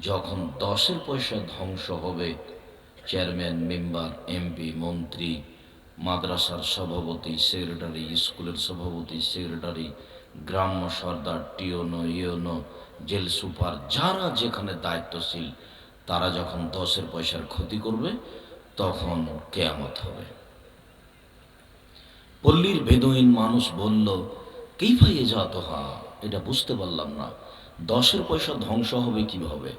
যখন দশের পয়সা ধ্বংস হবে, চেয়ারম্যান, মেম্বার, এমপি, মন্ত্রী, মাদ্রাসার সভাপতি, সেক্রেটারি, স্কুলের সভাপতি, সেক্রেটারি, গ্রাম্য সর্দার, টিওনো, ইওনো, জেল সুপার, যারা যেখানে দায়িত্বশীল, তারা যখন দশের পয়সার ক্ষতি করবে, তখন কেয়ামত হবে। পল্লীর বেদুইন মানুষ বলল কেই ভাইয়ে তো হা এটা বুঝতে পারলাম না। দশের পয়সা ধ্বংস হবে কীভাবে?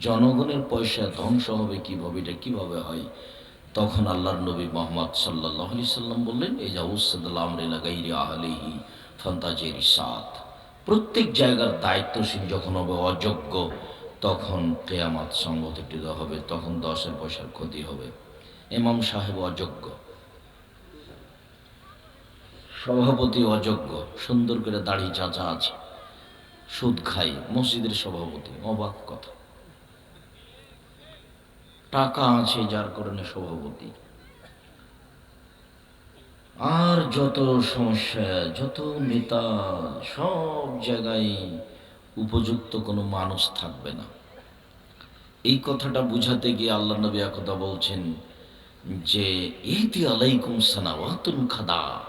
জনগণের পয়সা ধ্বংস হবে কীভাবে? এটা কীভাবে হয়? তখন আল্লাহর নবী মোহাম্মদ সাল্লাহ সাল্লাম বললেন এই যা গাইরি আহলিহি সাত প্রত্যেক জায়গার দায়িত্বশীল যখন হবে, অযোগ্য, তখন কেয়ামাত সংগঠিত হবে, তখন দশের পয়সার ক্ষতি হবে। এমাম সাহেব অযোগ্য, সভাপতি অযোগ্য, সুন্দর করে দাড়ি চাচা আছে। সুদ খাই, মসজিদের সভাপতি, অবাক কথা। টাকা আছে যার কারণে সভাপতি। আর যত সমস্যা, যত নেতা, সব জায়গায় উপযুক্ত কোনো মানুষ থাকবে না। এই কথাটা বুঝাতে গিয়ে আল্লাহ নবী একথা বলছেন যে ইতি আলাইকুম সানাওয়াতুন খাদা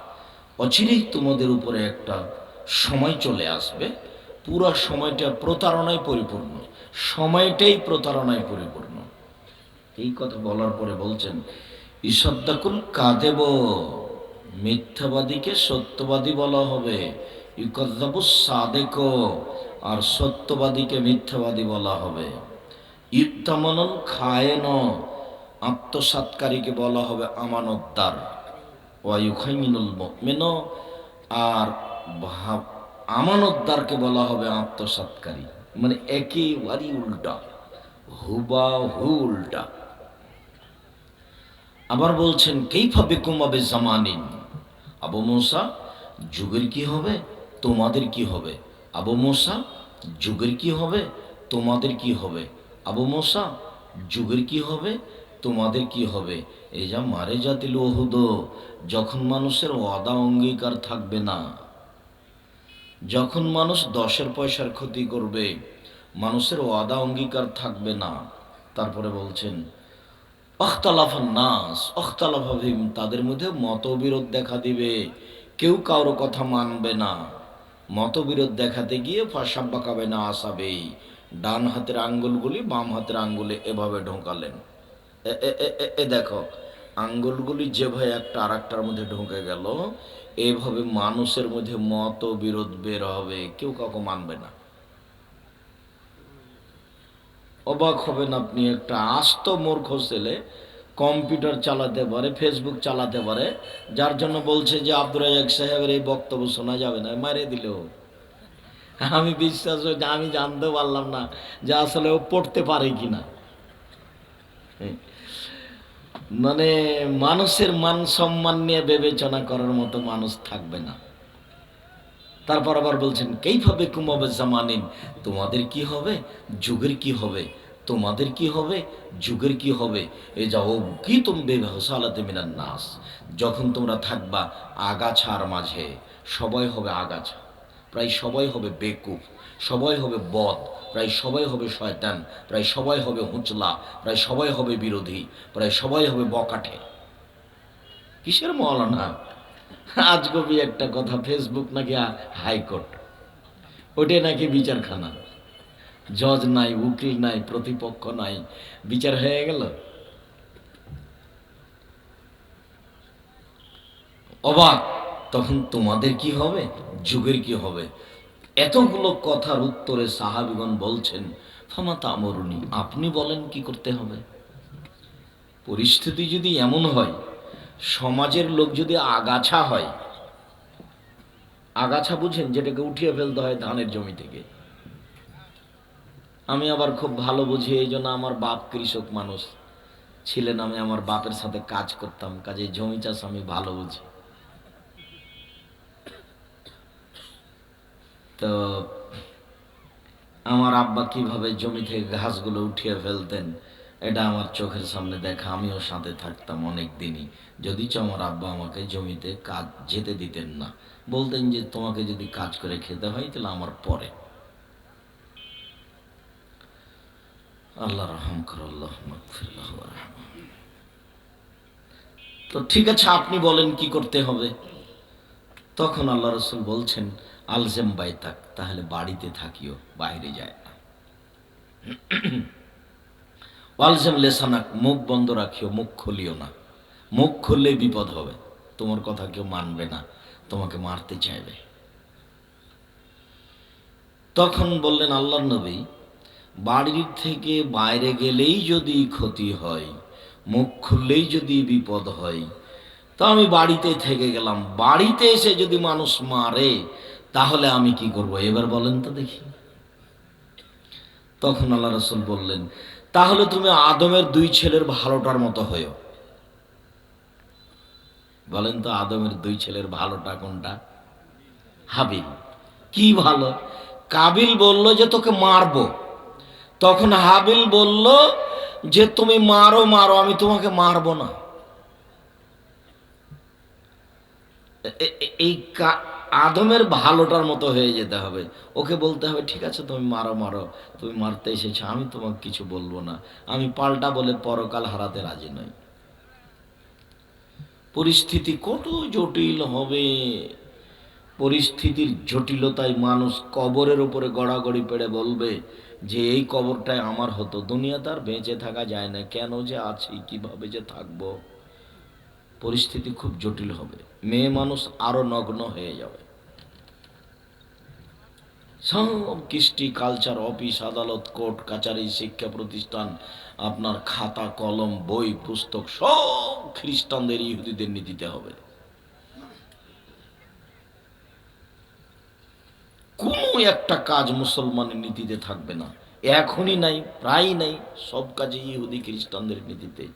অচিরেই তোমাদের উপরে একটা সময় চলে আসবে। পুরা সময়টা প্রতারণায় পরিপূর্ণ। সময়টাই প্রতারণায় পরিপূর্ণ। এই কথা বলার পরে বলছেন, ইসদ্দাকুল কাদেব, মিথ্যাবাদীকে সত্যবাদী বলা হবে। ইকদ্দাবু সাদেক, আর সত্যবাদীকে মিথ্যাবাদী বলা হবে। ইত্তামনল খায়েন, আত্মসাৎকারীকে বলা হবে আমানতদার। ওয়াইখাইমিনুল মেন আর ভাব আমানতদারকে বলা হবে আত্মসাৎকারী। মানে একেবারই উল্টা। হুবা হু উল্টা। আবার বলছেন, কেইফা বেকুমাবে জামানিন? আবু মোসা, যুগের কি হবে? তোমাদের কি হবে? আবু মোসা, যুগের কি হবে? তোমাদের কি হবে? আবু মোসা, যুগের কি হবে? তোমাদের কি হবে? এই যা মারে জাতিল ওহুদ যখন মানুষের ওয়াদা অঙ্গীকার থাকবে না। যখন মানুষ দশের পয়সার ক্ষতি করবে, মানুষের ওয়াদা অঙ্গীকার থাকবে না। তারপরে বলছেন অখতালাফান নাস অখতালাফাভিম তাদের মধ্যে মতবিরোধ দেখা দিবে। কেউ কারও কথা মানবে না। মতবিরোধ দেখাতে গিয়ে ফাঁসাব্বা কাবে না আসাবেই। ডান হাতের আঙ্গুলগুলি বাম হাতের আঙ্গুলে এভাবে ঢোকালেন। এ, দেখো আঙ্গুলগুলি যেভাবে একটা আর একটার মধ্যে ঢুকে গেল, এভাবে মানুষের মধ্যে মত বিরোধ বের হবে, কেউ কাউকে মানবে না। অবাক হবেন আপনি একটা আস্ত মূর্খ ছেলে, কম্পিউটার চালাতে পারে, ফেসবুক চালাতে পারে, যার জন্য বলছে যে আব্দুল রাজাক সাহেবের এই বক্তব্য শোনা যাবে না মারে দিলেও আমি বিশ্বাস হচ্ছে আমি জানতে পারলাম না যে আসলে ও পড়তে পারে কি কিনা। মানে মানুষের মান সম্মান নিয়ে বিবেচনা করার মতো মানুষ থাকবে না। তারপর আবার বলছেন কেইভাবে কুমাবে জামানিন? তোমাদের কি হবে? যুগের কি হবে? তোমাদের কি হবে? যুগের কি হবে? এ যাও কি তুমি বেহসালাতে মিনান নাস। যখন তোমরা থাকবা আগাছার মাঝে। সবাই হবে আগাছা। প্রায় সবাই হবে বেকুফ। সবাই হবে বদ, প্রায় সবাই হবে শয়তান, প্রায় সবাই হবে হুঁচলা, প্রায় সবাই হবে বিরোধী, প্রায় সবাই হবে বকাঠে কিসের মৌলানা? আজ কবি একটা কথা ফেসবুক নাকি হাইকোর্ট। ওটাই নাকি বিচারখানা। জজ নাই, উকিল নাই, প্রতিপক্ষ নাই, বিচার হয়ে গেল। অবাক, তখন তোমাদের কি হবে? যুগের কি হবে? এতগুলো কথার উত্তরে সাহাবিগণ বলছেন, ফামা তামরুনি, আপনি বলেন কি করতে হবে? পরিস্থিতি যদি এমন হয়, সমাজের লোক যদি আগাছা হয়, আগাছা বুঝেন যেটাকে উঠিয়ে ফেলতে হয় ধানের জমি থেকে। আমি আবার খুব ভালো বুঝি, এই জন্য আমার বাপ কৃষক মানুষ। ছিলেন আমি আমার বাপের সাথে কাজ করতাম, কাজে জমি চাষ আমি ভালো বুঝি। তো আমার আব্বা কীভাবে জমি থেকে ঘাসগুলো উঠিয়ে ফেলতেন, এটা আমার চোখের সামনে দেখা, আমিও সাথে থাকতাম অনেক দিনই যদিচ আমার আব্বা আমাকে জমিতে কাজ যেতে দিতেন না। বলতেন যে, তোমাকে যদি কাজ করে খেতে হয়, তাহলে আমার পরে। আল্লাহ রহম কর, আল্লাহ মাগফিরাল্লাহু তো ঠিক আছে, আপনি বলেন কি করতে হবে? তখন আল্লাহ রসুল বলছেন আলজেম বাইতাক তাহলে বাড়িতে থাকিও, বাইরে যায় না। আলজেম লেসানাক মুখ বন্ধ রাখিও, মুখ খুলিও না। মুখ খুললেই বিপদ হবে। তোমার কথা কেউ মানবে না, তোমাকে মারতে চাইবে। তখন বললেন আল্লাহ নবী, বাড়ির থেকে বাইরে গেলেই যদি ক্ষতি হয়, মুখ খুললেই যদি বিপদ হয়, তা আমি বাড়িতে থেকে গেলাম। বাড়িতে এসে যদি মানুষ মারে তাহলে আমি কি করব? এবার বলেন তো দেখি। তখন আল্লাহ রসুল বললেন, তাহলে তুমি আদমের দুই ছেলের ভালোটার মতো হয়েও। বলেন তো আদমের দুই ছেলের ভালোটা কোনটা? হাবিল। কি ভালো? কাবিল বলল যে তোকে মারবো। তখন হাবিল বলল যে তুমি মারো মারো, আমি তোমাকে মারবো না। এই আদমের ভালোটার মতো হয়ে যেতে হবে। ওকে বলতে হবে, ঠিক আছে, তুমি মারো মারো। তুমি মারতে এসেছ, আমি তোমাকে কিছু বলব না। আমি পাল্টা বলে পরকাল হারাতে রাজি নই। পরিস্থিতি কত জটিল হবে। পরিস্থিতির জটিলতায় মানুষ কবরের উপরে গড়াগড়ি পেড়ে বলবে, যে এই কবরটাই আমার হতো দুনিয়াতে আর বেঁচে থাকা যায় না। কেন যে আছি, কীভাবে যে থাকব? পরিস্থিতি খুব জটিল হবে। মেয়ে মানুষ আরও নগ্ন হয়ে যাবে। সব কৃষ্টি, কালচার, অফিস, আদালত, কোর্ট, কাচারি, শিক্ষা প্রতিষ্ঠান, আপনার খাতা, কলম, বই, পুস্তক, সব খ্রিস্টানদের, ইহুদিদের নীতিতে হবে। কোনো একটা কাজ মুসলমানের নীতিতে থাকবে না। এখনই নাই প্রায় নাই, সব কাজে ইহুদি খ্রিস্টানদের নীতিতে।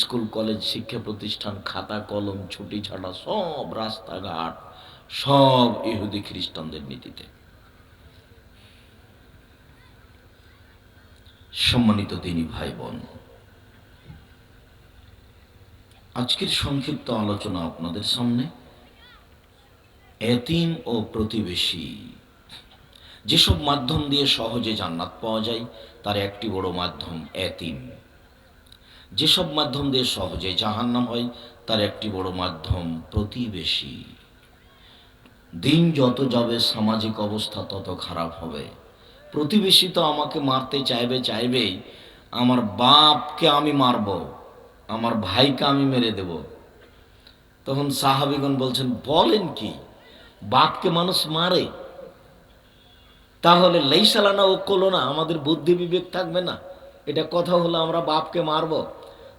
স্কুল, কলেজ, শিক্ষা প্রতিষ্ঠান, খাতা, কলম, ছুটি ছাড়া সব রাস্তাঘাট, সব ইহুদি খ্রিস্টানদের নীতিতে। সম্মানিত দিনী ভাই বোন আজকের সংক্ষিপ্ত আলোচনা আপনাদের সামনে। এতিম ও প্রতিবেশী, যেসব মাধ্যম দিয়ে সহজে জান্নাত পাওয়া যায়, তার একটি বড় মাধ্যম এতিম। যেসব মাধ্যম দিয়ে সহজে জাহান্নাম হয়, তার একটি বড় মাধ্যম প্রতিবেশী। দিন যত যাবে, সামাজিক অবস্থা তত খারাপ হবে। প্রতিবেশী তো আমাকে মারতে চাইবে, চাইবেই। আমার বাপকে আমি মারব, আমার ভাইকে আমি মেরে দেব। তখন সাহাবিগণ বলছেন, বলেন কি, বাপকে মানুষ মারে? তাহলে লেইসালানা ও কলো না আমাদের বুদ্ধি বিবেক থাকবে না। এটা কথা হলো আমরা বাপকে মারব।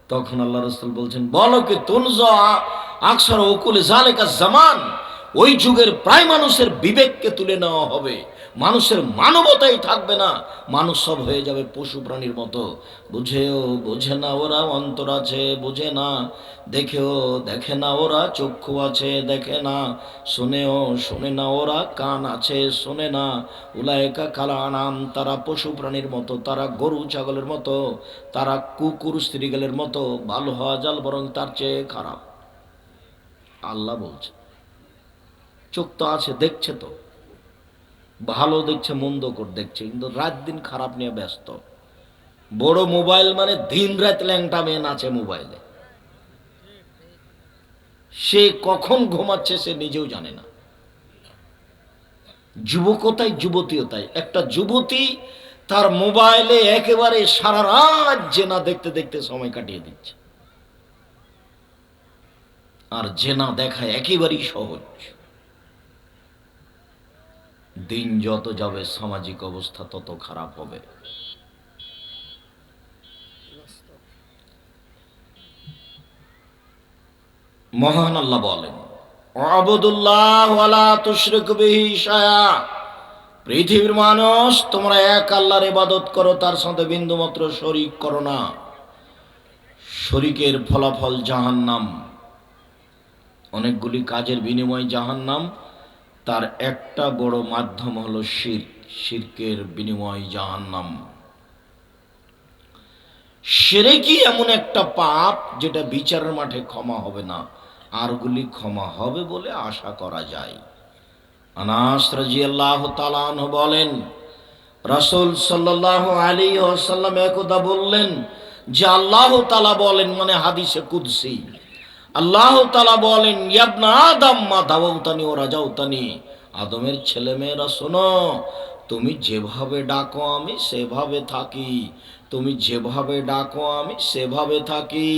তখন আল্লাহ রসুল বলছেন বলো কি তুনজ আকসর ওকুলে জালেকা জামান? ওই যুগের প্রায় মানুষের বিবেককে তুলে নেওয়া হবে। মানুষের মানবতাই থাকবে না। মানুষ সব হয়ে যাবে পশু প্রাণীর মতো। বুঝেও বোঝে না ওরা অন্তর আছে, বোঝে না। দেখেও দেখে না ওরা, চক্ষু আছে, দেখে না। শোনেও শোনে না ওরা, কান আছে, শোনে না। উলায়কা কালা নাম তারা পশু প্রাণীর মতো, তারা গরু ছাগলের মতো, তারা কুকুর স্ত্রীগেলের মতো ভালো হওয়া জাল বরং তার চেয়ে খারাপ। আল্লাহ বলছে। চোখ তো আছে, দেখছে তো। ভালো দেখছে, মন্দ কর দেখছে, কিন্তু রাত দিন খারাপ নিয়ে ব্যস্ত। বড় মোবাইল মানে দিন রাত ল্যাংটা মেয়ে নাচে মোবাইলে। সে কখন ঘুমাচ্ছে সে নিজেও জানে না। যুবকতায় যুবতীও তাই একটা যুবতী তার মোবাইলে একেবারে সারা রাত জেনা দেখতে দেখতে সময় কাটিয়ে দিচ্ছে। আর জেনা দেখা একেবারেই সহজ। দিন যত যাবে, সামাজিক অবস্থা তত খারাপ হবে। মহান আল্লাহ বলেন পৃথিবীর মানুষ, তোমরা এক আল্লাহর ইবাদত করো, তার সাথে বিন্দুমাত্র শরিক করো না। শরিকের ফলাফল জাহান্নাম। অনেকগুলি কাজের বিনিময় জাহান্নাম। তার একটা বড় মাধ্যম হলো শির, শিরকের বিনিময় জাহান্নাম। সেরে কি এমন একটা পাপ যেটা বিচারের মাঠে ক্ষমা হবে না। আরগুলি ক্ষমা হবে বলে আশা করা যায়। আনাস রাজিয়াল্লাহ তালান বলেন, রাসূল সাল্লাল্লাহু আলাইহি ওয়াসাল্লাম একদা বললেন যে আল্লাহ তালা বলেন মানে হাদিসে কুদসি আল্লাহ তালা বলেন, ইয়াবনা আদম মা দাবাউতানি ও রাজাউতানি। আদমের ছেলেমেয়েরা, শোনো, তুমি যেভাবে ডাকো আমি সেভাবে থাকি। তুমি যেভাবে ডাকো আমি সেভাবে থাকি।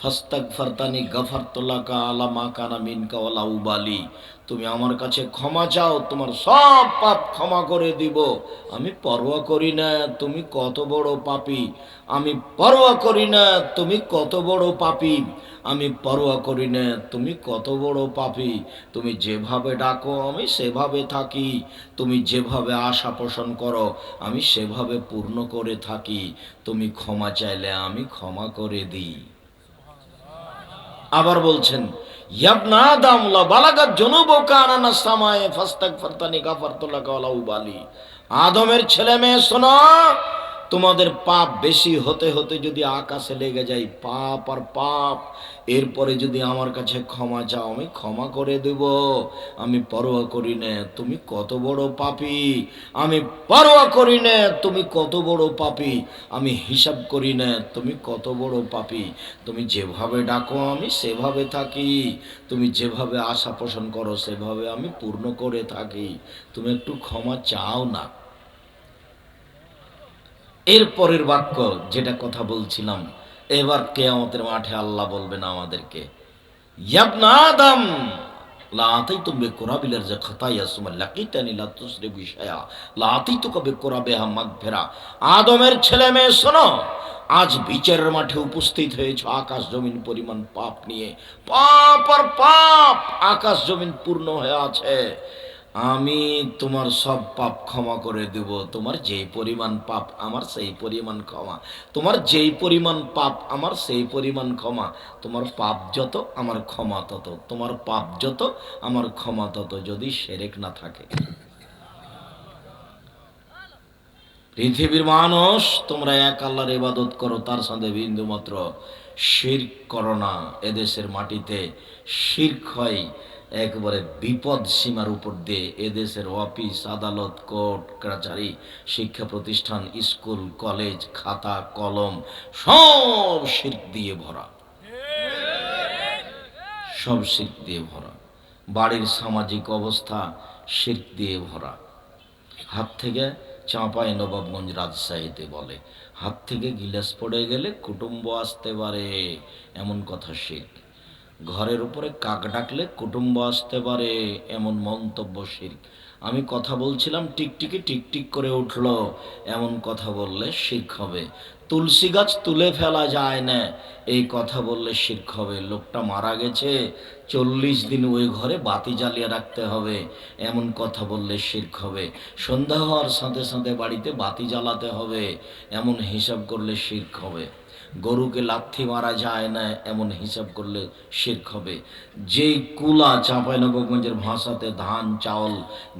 ফাস্তাক ফারতানি গাফার তোলাকা আলা মা কানা মিনকা ওলা উবালি তুমি আমার কাছে ক্ষমা চাও, তোমার সব পাপ ক্ষমা করে দিব। আমি পরোয়া করি না, তুমি কত বড় পাপী। আমি পরোয়া করি না, তুমি কত বড় পাপী। আমি পরোয়া করি না, তুমি কত বড় পাপী। তুমি যেভাবে ডাকো, আমি সেভাবে থাকি। তুমি যেভাবে আশা পোষণ করো, আমি সেভাবে পূর্ণ করে থাকি। তুমি ক্ষমা চাইলে আমি ক্ষমা করে দিই। আবার বলছেন, ইয়াবনা আদম লা বালাগাত জুনুবুকা আনানা সামায়ে ফাস্তাগফারতানি গাফারতুল্লাকা ওয়ালা উবালি আদমের ছেলে মেয়ে, শোনো তোমাদের পাপ বেশি হতে হতে যদি আকাশে লেগে যায় পাপ আর পাপ, এরপরে যদি আমার কাছে ক্ষমা চাও, আমি ক্ষমা করে দেব। আমি পরোয়া করি না, তুমি কত বড় পাপি। আমি পরোয়া করি না, তুমি কত বড় পাপি। আমি হিসাব করি না, তুমি কত বড় পাপি। তুমি যেভাবে ডাকো, আমি সেভাবে থাকি। তুমি যেভাবে আশা পোষণ করো, সেভাবে আমি পূর্ণ করে থাকি। তুমি একটু ক্ষমা চাও না। এর পরের বাক্য যেটা কথা বলছিলাম, এবার কেয়ামতের মাঠে আল্লাহ বলবেন আমাদেরকে, ইয়াবনা আদম, লা আতাইতু বিকুরাবিলার যে খাতাইয়া সুমা লাকিতানি লা তুসরিবু শায়া লা আতাইতুকা বিকুরাবিহা মাগফিরা। আদমের ছেলে মেয়ে, শোনো, আজ বিচারের মাঠে উপস্থিত হয়েছে আকাশ জমিন পরিমাণ পাপ নিয়ে। পাপ আর পাপ আকাশ জমিন পূর্ণ হয়ে আছে। আমি তোমার সব পাপ ক্ষমা করে দেব। তোমার যেই পরিমাণ পাপ আমার, সেই পরিমাণ ক্ষমা। তোমার যেই পরিমাণ পাপ আমার, সেই পরিমাণ ক্ষমা। তোমার পাপ যত, আমার ক্ষমা তত। তোমার পাপ যত, আমার ক্ষমা তত, যদি সেরেক না থাকে। পৃথিবীর মানুষ, তোমরা এক আল্লাহর ইবাদত করো, তার সাথে বিন্দু মাত্র শির্ক করো না। এদেশের মাটিতে শির্ক হয়। একবারে বিপদ সীমার উপর দিয়ে এদেশের অফিস, আদালত, কোর্ট কাছারি শিক্ষা প্রতিষ্ঠান, স্কুল, কলেজ, খাতা, কলম, সব শির্ক দিয়ে ভরা। সব শির্ক দিয়ে ভরা। বাড়ির সামাজিক অবস্থা শির্ক দিয়ে ভরা। হাত থেকে চাঁপাই নবাবগঞ্জ রাজশাহীতে বলে, হাত থেকে গিলাস পড়ে গেলে কুটুম্ব আসতে পারে, এমন কথা শিখ ঘরের উপরে কাক ডাকলে কুটুম্ব আসতে পারে এমন মন্তব্য শিখ আমি কথা বলছিলাম, টিকটিকি টিকটিক করে উঠল। এমন কথা বললে শিখ হবে তুলসী গাছ তুলে ফেলা যায় না। এই কথা বললে শির্ক হবে লোকটা মারা গেছে। চল্লিশ দিন ওই ঘরে বাতি জ্বালিয়ে রাখতে হবে। এমন কথা বললে শির্ক হবে সন্ধ্যা হওয়ার সাথে সাথে বাড়িতে বাতি জ্বালাতে হবে। এমন হিসাব করলে শির্ক হবে গরুকে লাথি মারা যায় না, এমন হিসাব করলে শির্ক হবে। যেই কুলা চাঁপাইনবাবগঞ্জের ভাষাতে ধান, চাউল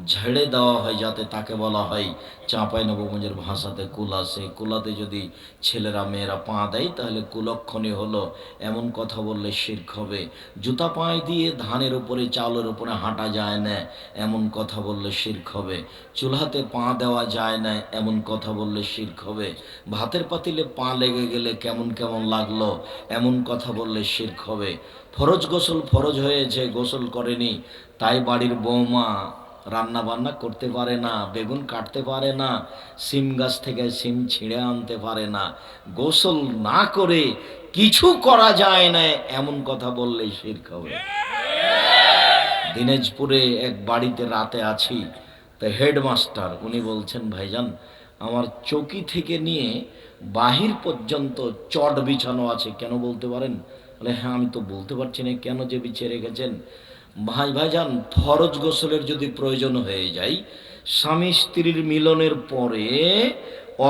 ঝেড়ে দেওয়া হয় যাতে তাকে বলা হয়, চাঁপাইনবাবগঞ্জের ভাষাতে কুলা, সেই কুলাতে যদি ছেলেরা, মেয়েরা পা দেয়, তাহলে কুলক্ষণী হলো, এমন কথা বললে শির্ক হবে। জুতা পায়ে দিয়ে ধানের উপরে, চাউলের উপরে হাঁটা যায় না, এমন কথা বললে শির্ক হবে। চুলাতে পা দেওয়া যায় না, এমন কথা বললে শির্ক হবে। ভাতের পাতিলে পা লেগে গেলে কেমন কেমন কেমন লাগল, এমন কথা বললে শির্ক হবে। ফরজ গোসল ফরজ হয়েছে গোসল করেনি, তাই বাড়ির বৌমা রান্না বান্না করতে পারে না, বেগুন কাটতে পারে না, সিম গাছ থেকে সিম ছিঁড়ে আনতে পারে না। গোসল না করে কিছু করা যায় না, এমন কথা বললেই শির্ক হবে। দিনাজপুরে এক বাড়িতে রাতে আছি, তো হেডমাস্টার, উনি বলছেন, ভাইজান আমার চৌকি থেকে নিয়ে বাহির পর্যন্ত চট বিছানো আছে। কেন বলতে পারেন? বলে হ্যাঁ আমি তো বলতে পারছি না কেন যে বিছিয়ে রেখেছেন। ভাই ভাইজান ফরজ গোসলের যদি প্রয়োজন হয়ে যায়, স্বামী স্ত্রীর মিলনের পরে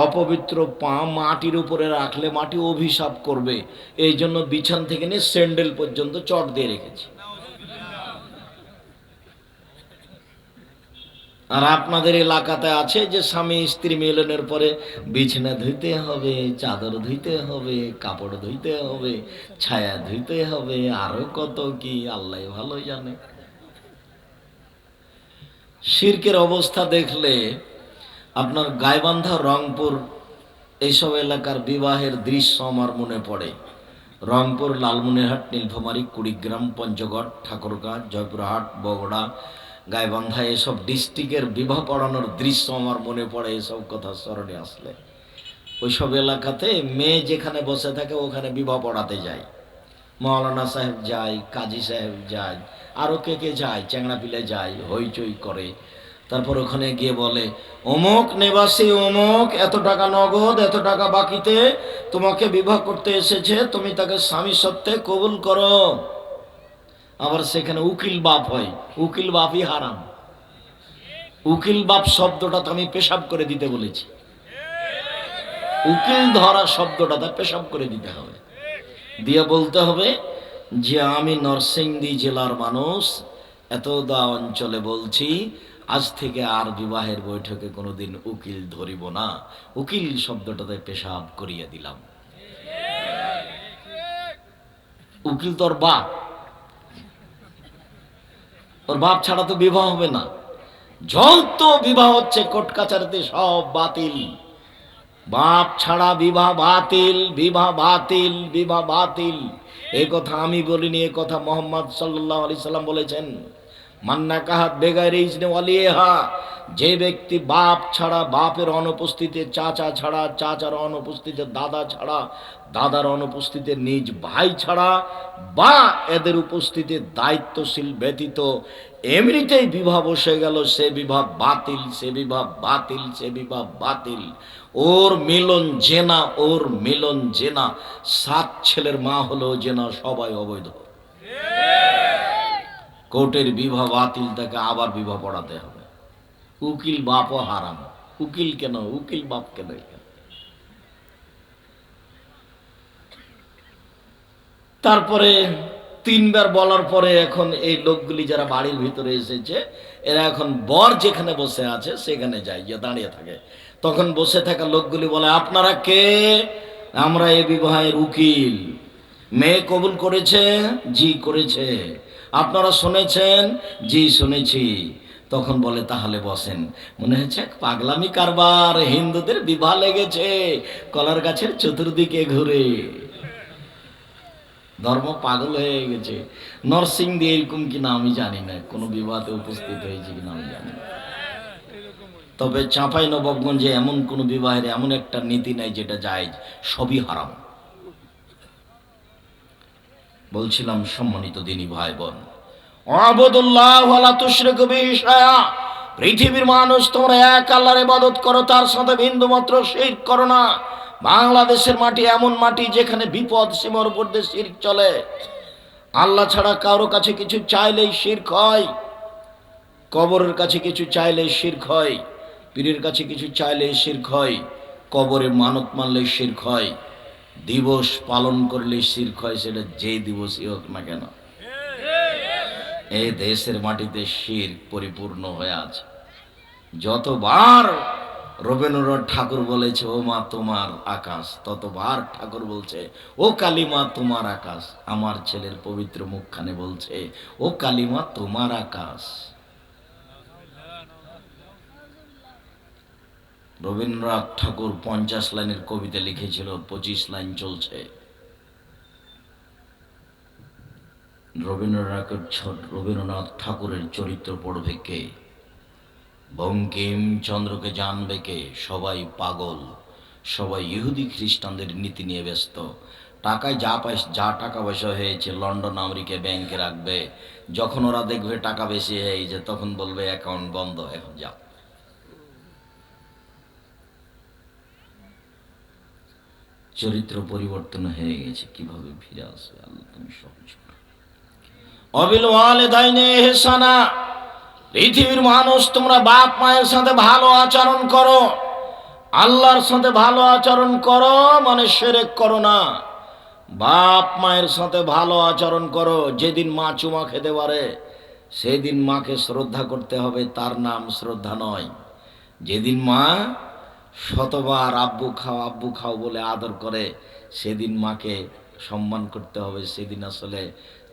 অপবিত্র পা মাটির উপরে রাখলে মাটি অভিশাপ করবে। এই জন্য বিছান থেকে নিয়ে স্যান্ডেল পর্যন্ত চট দিয়ে রেখেছি। আর আপনাদের এলাকাতে আছে যে স্বামী স্ত্রী মিলনের পরে বিছানা ধুইতে হবে, চাদর ধুইতে হবে, কাপড় ধুইতে হবে, ছায়া ধুইতে হবে, আরও কত কি, আল্লাহ ভালো জানে। শির্কের অবস্থা দেখলে আপনার গাইবান্ধা, রংপুর এইসব এলাকার বিবাহের দৃশ্য আমার মনে পড়ে। রংপুর, লালমনিরহাট, নীলফামারী, কুড়িগ্রাম, পঞ্চগড়, ঠাকুরগাঁ, জয়পুরহাট, বগুড়া গাইবান্ধা এসব ডিস্ট্রিক্টের বিবাহ পড়ানোর দৃশ্য আমার মনে পড়ে, এসব কথা স্মরণে আসলে। ওইসব এলাকাতে মেয়ে যেখানে বসে থাকে, ওখানে বিবাহ পড়াতে যায়। মৌলানা সাহেব যায়, কাজী সাহেব যায় আরও কে কে যায় চ্যাংড়া পিলে যায়, হইচই করে। তারপর ওখানে গিয়ে বলে, অমুক নিবাসী, অমুক, এত টাকা নগদ, এত টাকা বাকিতে, তোমাকে বিবাহ করতে এসেছে, তুমি তাকে স্বামী সত্ত্বে কবুল করো। আবার সেখানে উকিল বাপ হয়। উকিল বাপই হারাম। উকিল বাপ শব্দটা তো আমি পেশাব করে দিতে বলেছি। উকিল ধরা শব্দটা পেশাব করে দিতে হবে। দিয়ে বলতে হবে যে আমি নরসিংদী জেলার মানুষ এতদা অঞ্চলে বলছি, আজ থেকে আর বিবাহের বৈঠকে কোনোদিন উকিল ধরিব না। উকিল শব্দটাতে পেশাব করিয়ে দিলাম। উকিল তোর বাপ। ওর বাপ ছাড়া তো বিবাহ হবে না। যত বিবাহ হচ্ছে কোর্ট কাছারিতে সব বাতিল। বাপ ছাড়া বিবাহ বাতিল বিবাহ বাতিল বিবাহ বাতিল। এ কথা আমি বলিনি, এ কথা মোহাম্মদ সাল্লাহ আলি সাল্লাম বলেছেন। মান্না কাহাত বেগায় ওয়ালিয়ে ওয়ালিয়েহা যে ব্যক্তি বাপ ছাড়া বাপের অনুপস্থিতিতে চাচা ছাড়া চাচার অনুপস্থিতিতে দাদা ছাড়া দাদার অনুপস্থিতিতে নিজ ভাই ছাড়া বা এদের উপস্থিতিতে দায়িত্বশীল ব্যতীত এমনিতেই বিবাহ বসে গেল সে বিবাহ বাতিল সে বিবাহ বাতিল সে বিবাহ বাতিল। ওর মিলন জেনা ওর মিলন জেনা সাত ছেলের মা হলো জেনা সবাই অবৈধ। কোর্টের বিবাহ বাতিল তাকে আবার বিবাহ পড়াতে হবে। উকিল বাপও হারাম। উকিল কেন? উকিল বাপ কেন তারপরে তিনবার বলার পরে এখন এই লোকগুলি যারা বাড়ির ভিতরে এসেছে, এরা এখন বর যেখানে বসে আছে, সেখানে যায়, গিয়ে দাঁড়িয়ে থাকে। তখন বসে থাকা লোকগুলি বলে, আপনারা কে? আমরা এ বিবাহের উকিল। মেয়ে কবুল করেছে? জি করেছে। আপনারা শুনেছেন? জি শুনেছি। তখন বলে, তাহলে বসেন। মনে হচ্ছে পাগলামি কারবার, হিন্দুদের বিবাহ লেগেছে, কলার গাছের চতুর্দিকে ঘুরে। ধর্ম পাগল হয়ে গেছে। নরসিংদী এরকম কিনা আমি জানি না, কোনো বিবাদে উপস্থিত হয়েছে কিনা আমি জানি না। তবে চাঁপাই নবাবগঞ্জে এমন কোনো বিবাহের এমন একটা নীতি নাই যেটা যায় সবই হারাম। বলছিলাম, সম্মানিত দিনী ভাই বোন পৃথিবীর মানুষ তোমরা এক আল্লাহর ইবাদত করো, তার সাথে বিন্দু মাত্র শিরক করো না। বাংলাদেশের মাটি এমন মাটি যেখানে বিপদ সীমার উপর দিয়ে শিরক চলে। আল্লাহ ছাড়া কারও কাছে কিছু চাইলেই শিরক হয়, কবরের কাছে কিছু চাইলেই শিরক হয়, পীরের কাছে কিছু চাইলেই শির হয়, কবরে মানত মানলে শির হয়, দিবস পালন করলে শিরক হয়, সেটা যে দিবসই হোক না কেন। এই দেশের মাটিতে শির পরিপূর্ণ হয়ে আছে। যতবার রবীন্দ্রনাথ ঠাকুর বলেছে, ও মা, তোমার আকাশ, ততবার ঠাকুর বলছে, ও কালিমা, তোমার আকাশ। আমার ছেলের পবিত্র মুখখানে বলছে, ও কালিমা, তোমার আকাশ। রবীন্দ্রনাথ ঠাকুর পঞ্চাশ লাইনের কবিতা লিখেছিল, পঁচিশ লাইন চলছে। রবীন্দ্রনাথ রবীন্দ্রনাথ ঠাকুরের চরিত্র পড়বে কে? বঙ্কিম চন্দ্রকে জানবে কে? সবাই পাগল। সবাই ইহুদি খ্রিস্টানদের নীতি নিয়ে ব্যস্ত। টাকায় যা পয়সা যা টাকা পয়সা হয়েছে লন্ডন, আমেরিকা ব্যাংকে রাখবে। যখন ওরা দেখবে টাকা বেশি হয়েছে, তখন বলবে, অ্যাকাউন্ট বন্ধ, এখন যাও চরিত্র পরিবর্তন হয়ে গেছে। কীভাবে ফিরে আসবে? আল্লাহ তুমি সহজ। অবিল ইহসানা। পৃথিবীর মানুষ, তোমরা বাপ মায়ের সাথে ভালো আচরণ করো। আল্লাহর সাথে ভালো আচরণ করো মানে সেরেক করো না। বাপ মায়ের সাথে ভালো আচরণ করো, যেদিন মা চুমা খেতে পারে, সেদিন মাকে শ্রদ্ধা করতে হবে, তার নাম শ্রদ্ধা নয়। যেদিন মা শতবার আব্বু খাও আব্বু খাও বলে আদর করে, সেদিন মাকে সম্মান করতে হবে, সেদিন আসলে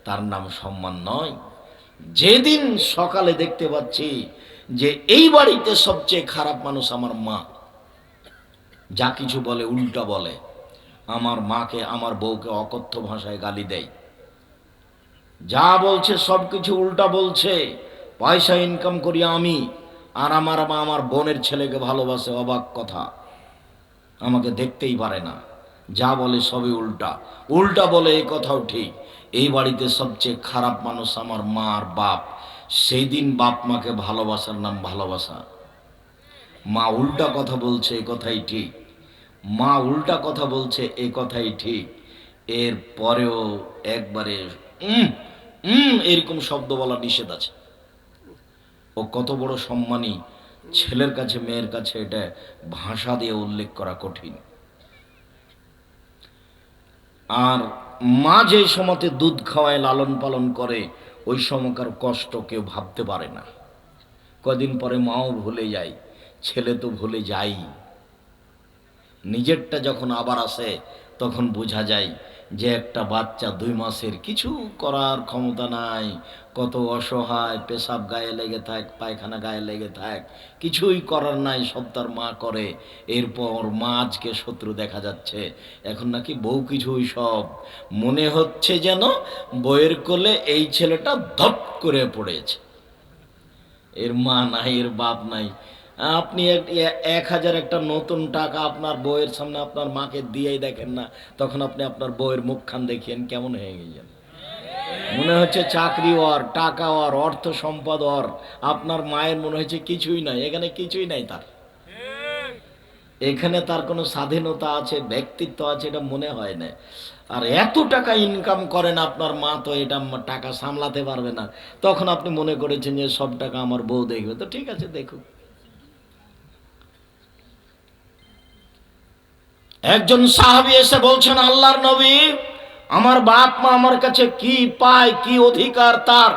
তার নাম সম্মান নয়। যেদিন সকালে দেখতে পাচ্ছি যে এই বাড়িতে সবচেয়ে খারাপ মানুষ আমার মা। যা কিছু বলে, উল্টা বলে। আমার মাকে, আমার বউকে অকথ্য ভাষায় গালি দেয়। যা বলছে, সব কিছু উল্টা বলছে। পয়সা ইনকাম করি আমি। আর আমার মা আমার বোনের ছেলেকে ভালোবাসে, অবাক কথা। আমাকে দেখতেই পারে না। যা বলে, সবই উল্টা। উল্টা বলে, এই কথাও ঠিক। এই বাড়িতে সবচেয়ে খারাপ মানুষ আমার মা আর বাপ। সেই দিন বাপ মাকে ভালোবাসার নাম ভালোবাসা। মা উল্টা কথা বলছে, এ কথাই ঠিক। মা উল্টা কথা বলছে এই কথাই ঠিক। এর পরেও একবারে এরকম শব্দ বলা নিষেধ আছে। ও কত বড় সম্মানী। ছেলের কাছে, মেয়ের কাছে এটা ভাষা দিয়ে উল্লেখ করা কঠিন। আর মা যে সময়তে দুধ খাওয়ায় লালন পালন করে, ওই সময়কার কষ্ট কেউ ভাবতে পারে না। কদিন পরে মাও ভুলে যায়, ছেলে তো ভুলে যাই নিজেরটা যখন আবার আসে, তখন বোঝা যায় যে একটা বাচ্চা দুই মাসের কিছু করার ক্ষমতা নাই, কত অসহায়, পেশাব গায়ে লেগে থাক, পায়খানা গায়ে লেগে থাক, কিছুই করার নাই, সব তার মা করে। এরপর মা আজকে শত্রু দেখা যাচ্ছে। এখন নাকি বউ কিছুই সব। মনে হচ্ছে যেন বইয়ের কোলে এই ছেলেটা ধপ করে পড়েছে। এর মা নাই, এর বাপ নাই। আপনি এক- হাজার একটা নতুন টাকা আপনার বউয়ের সামনে আপনার মাকে দিয়েই দেখেন না, তখন আপনি আপনার বউয়ের মুখখান দেখিয়েন, কেমন হয়ে গেছেন মনে হচ্ছে চাকরি ওর টাকা ওর অর্থ সম্পদ ওর আপনার মায়ের মনে হচ্ছে কিছুই নাই, এখানে কিছুই নাই তার। এখানে তার কোনো স্বাধীনতা আছে, ব্যক্তিত্ব আছে, এটা মনে হয় না। আর এত টাকা ইনকাম করেন আপনার মা তো, এটা টাকা সামলাতে পারবে না। তখন আপনি মনে করেছেন যে সব টাকা আমার বউ দেখবে, তো ঠিক আছে, দেখুক। একজন সাহাবি এসে বলছেন, আল্লাহর নবী, আমার বাপ মা আমার কাছে কি পায়, কি অধিকার তার?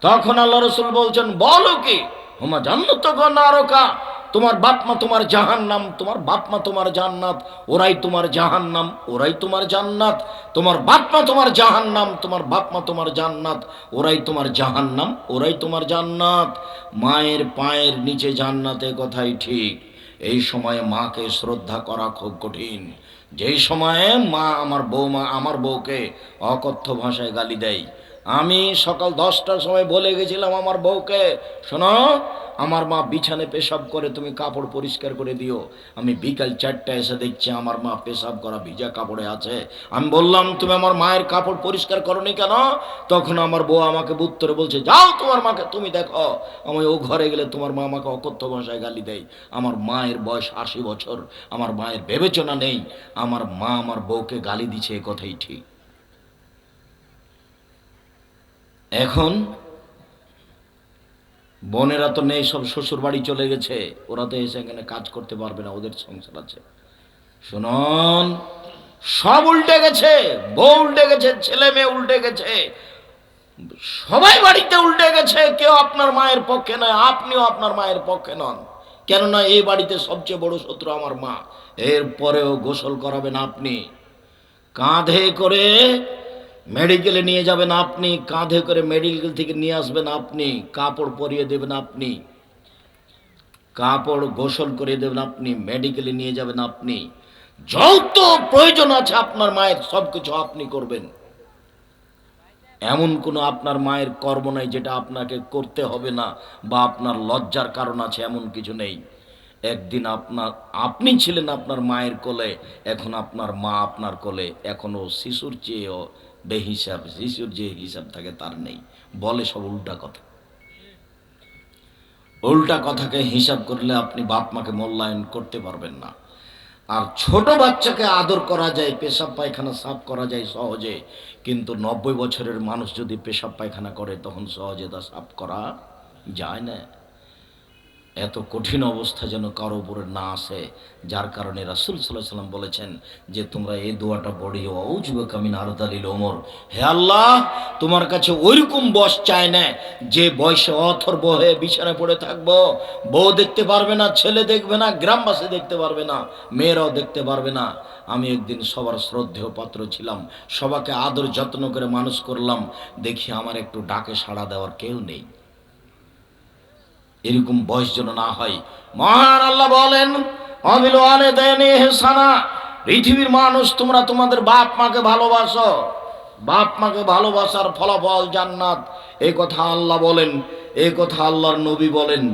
তখন আল্লাহ রসুল বলছেন, বলো কি? হোমা জান্নাত নারকা? তোমার বাপ মা তোমার জাহান্নাম, তোমার বাপ মা তোমার জান্নাত, ওরাই তোমার জাহান্নাম, ওরাই তোমার জান্নাত। তোমার বাপ মা তোমার জাহান্নাম, তোমার বাপ মা তোমার জান্নাত, ওরাই তোমার জাহান্নাম, ওরাই তোমার জান্নাত। মায়ের পায়ের নিচে জান্নাতে কথাই ঠিক। এই সময়ে মাকে শ্রদ্ধা করা খুব কঠিন। যেই সময়ে মা আমার বৌমা আমার বউকে অকথ্য ভাষায় গালি দেয় আমি সকাল দশটার সময় বলে গেছিলাম আমার বউকে, শোনো, আমার মা বিছানে পেশাব করে, তুমি কাপড় পরিষ্কার করে দিও। আমি বিকাল চারটায় এসে দেখছি আমার মা পেশাব করা ভিজা কাপড়ে আছে। আমি বললাম, তুমি আমার মায়ের কাপড় পরিষ্কার করনি কেন? তখন আমার বউ আমাকে উত্তরে বলছে, যাও তোমার মাকে, তুমি দেখো, আমি ও ঘরে গেলে তোমার মা আমাকে অকথ্য ভাষায় গালি দেয়। আমার মায়ের বয়স আশি বছর, আমার মায়ের বিবেচনা নেই। আমার মা আমার বউকে গালি দিছে, এ কথাই ঠিক। এখন বোনেরা তো নেই, সব শ্বশুর বাড়ি চলে গেছে। ওরা তো এসে এখানে কাজ করতে পারবে না, ওদের সংসার আছে। শুনুন, সব উল্টে গেছে, বউ উল্টে গেছে, ছেলে মেয়ে উল্টে গেছে। সবাই বাড়িতে উল্টে গেছে, কেউ আপনার মায়ের পক্ষে নয়, আপনিও আপনার মায়ের পক্ষে নন। কেননা এই বাড়িতে সবচেয়ে বড় শত্রু আমার মা। এরপরেও গোসল করাবেন আপনি। কাঁধে করে মেডিকেলে নিয়ে যাবেন আপনি, কাঁধে করে মেডিকেল থেকে নিয়ে আসবেন আপনি, কাপড় পরিয়ে দেবেন আপনি, কাপড় গোসল করে দেবেন আপনি, মেডিকেলে নিয়ে যাবেন আপনি। যত প্রয়োজন আছে আপনার মায়ের সব কিছু আপনি করবেন। এমন কোনো আপনার মায়ের কর্ম নাই যেটা আপনাকে করতে হবে না বা আপনার লজ্জার কারণ আছে, এমন কিছু নেই। একদিন আপনার, আপনি ছিলেন আপনার মায়ের কোলে, এখন আপনার মা আপনার কোলে, এখনও শিশুর চেয়েও বেহিসাব শিশুর যে হিসাব থাকে তার নেই। বলে সব উল্টা কথা। উল্টা কথাকে হিসাব করলে আপনি বাপ মাকে মূল্যায়ন করতে পারবেন না। আর ছোট বাচ্চাকে আদর করা যায়, পেশাব পায়খানা সাফ করা যায় সহজে। কিন্তু নব্বই বছরের মানুষ যদি পেশাব পায়খানা করে, তখন সহজে তা সাফ করা যায় না। এত কঠিন অবস্থা যেন কারও উপরে না আসে, যার কারণে রাসুল সাল্লাহ সাল্লাম বলেছেন যে, তোমরা এই দোয়াটা পড়িও ঔজবে কামিন আরদালিল ওমর হে আল্লাহ, তোমার কাছে ওইরকম বয়স চায় না, যে বয়সে অথর্ব হয়ে বিছানায় পড়ে থাকব। বউ দেখতে পারবে না, ছেলে দেখবে না, গ্রামবাসী দেখতে পারবে না, মেয়েরাও দেখতে পারবে না। আমি একদিন সবার শ্রদ্ধেয় পাত্র ছিলাম, সবাকে আদর যত্ন করে মানুষ করলাম। দেখি আমার একটু ডাকে সাড়া দেওয়ার কেউ নেই। এরকম বয়স যেন না হয়। মহান আল্লাহ বলেন অবিল আলে দেন হেসানা পৃথিবীর মানুষ, তোমরা তোমাদের বাপ মাকে ভালোবাসো। বাপ মাকে ভালোবাসার ফলাফল জান্নাত। এ কথা আল্লাহ বলেন, এ কথা আল্লাহর নবী বলেন।